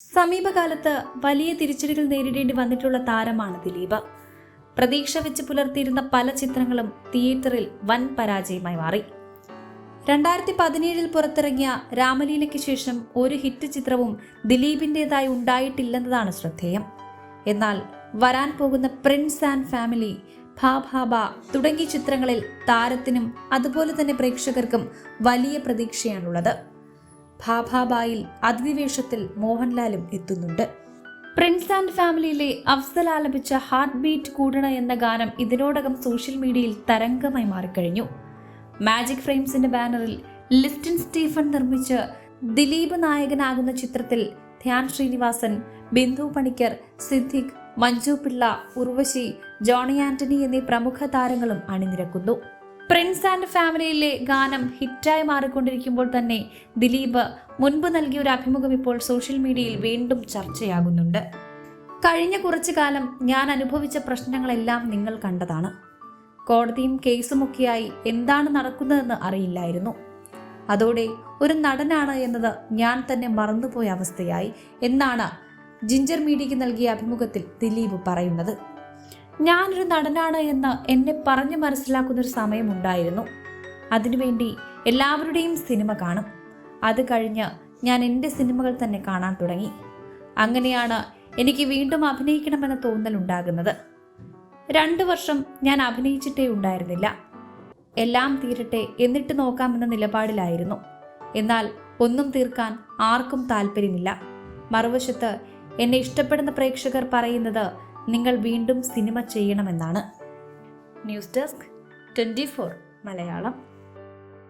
സമീപകാലത്ത് വലിയ തിരിച്ചടികൾ നേരിടേണ്ടി വന്നിട്ടുള്ള താരമാണ് ദിലീപ്. പ്രതീക്ഷ വെച്ച് പുലർത്തിയിരുന്ന പല ചിത്രങ്ങളും തിയേറ്ററിൽ വൻ പരാജയമായി മാറി. രണ്ടായിരത്തി പതിനേഴിൽ പുറത്തിറങ്ങിയ രാമലീലയ്ക്ക് ശേഷം ഒരു ഹിറ്റ് ചിത്രവും ദിലീപിന്റെതായി ഉണ്ടായിട്ടില്ലെന്നതാണ് ശ്രദ്ധേയം. എന്നാൽ വരാൻ പോകുന്ന പ്രിൻസ് ആൻഡ് ഫാമിലി ഭാ ഭാ ബാ തുടങ്ങിയ ചിത്രങ്ങളിൽ താരത്തിനും അതുപോലെ തന്നെ പ്രേക്ഷകർക്കും വലിയ പ്രതീക്ഷയാണുള്ളത്. ഭാഭാബായിൽ അതിഥിവേഷത്തിൽ മോഹൻലാലും എത്തുന്നുണ്ട്. പ്രിൻസ് ആൻഡ് ഫാമിലിയിലെ അഫ്സൽ ആലപിച്ച ഹാർട്ട് ബീറ്റ് കൂടണ എന്ന ഗാനം ഇതിനോടകം സോഷ്യൽ മീഡിയയിൽ തരംഗമായി മാറിക്കഴിഞ്ഞു. മാജിക് ഫ്രെയിംസിന്റെ ബാനറിൽ ലിസ്റ്റിൻ സ്റ്റീഫൻ നിർമ്മിച്ച് ദിലീപ് നായകനാകുന്ന ചിത്രത്തിൽ ധ്യാൻ ശ്രീനിവാസൻ ബിന്ദു പണിക്കർ സിദ്ദിഖ് മഞ്ജു പിള്ള ഉർവശി ജോണി ആന്റണി എന്നീ പ്രമുഖ താരങ്ങളും അണിനിരക്കുന്നു. പ്രിൻസ് ആൻഡ് ഫാമിലിയിലെ ഗാനം ഹിറ്റായി മാറിക്കൊണ്ടിരിക്കുമ്പോൾ തന്നെ ദിലീപ് മുൻപ് നൽകിയ ഒരു അഭിമുഖം ഇപ്പോൾ സോഷ്യൽ മീഡിയയിൽ വീണ്ടും ചർച്ചയാകുന്നുണ്ട്. കഴിഞ്ഞ കുറച്ചു കാലം ഞാൻ അനുഭവിച്ച പ്രശ്നങ്ങളെല്ലാം നിങ്ങൾ കണ്ടതാണ്. കോടതിയും കേസുമൊക്കെയായി എന്താണ് നടക്കുന്നതെന്ന് അറിയില്ലായിരുന്നു. അതോടെ ഒരു നടനാണ് എന്നത് ഞാൻ തന്നെ മറന്നുപോയ അവസ്ഥയായി എന്നാണ് ജിഞ്ചർ മീഡിയയ്ക്ക് നൽകിയ അഭിമുഖത്തിൽ ദിലീപ് പറയുന്നത്. ഞാനൊരു നടനാണ് എന്ന് എന്നെ പറഞ്ഞു മനസ്സിലാക്കുന്നൊരു സമയമുണ്ടായിരുന്നു. അതിനുവേണ്ടി എല്ലാവരുടെയും സിനിമ കാണും. അത് കഴിഞ്ഞ് ഞാൻ എന്റെ സിനിമകൾ തന്നെ കാണാൻ തുടങ്ങി. അങ്ങനെയാണ് എനിക്ക് വീണ്ടും അഭിനയിക്കണമെന്ന തോന്നൽ ഉണ്ടാകുന്നത്. രണ്ടു വർഷം ഞാൻ അഭിനയിച്ചിട്ടേ ഉണ്ടായിരുന്നില്ല. എല്ലാം തീരട്ടെ എന്നിട്ട് നോക്കാമെന്ന നിലപാടിലായിരുന്നു. എന്നാൽ ഒന്നും തീർക്കാൻ ആർക്കും താല്പര്യമില്ല. മറുവശത്ത് എന്നെ ഇഷ്ടപ്പെടുന്ന പ്രേക്ഷകർ പറയുന്നത് നിങ്ങൾ വീണ്ടും സിനിമ ചെയ്യണമെന്നാണ്. News desk twenty Malayalam.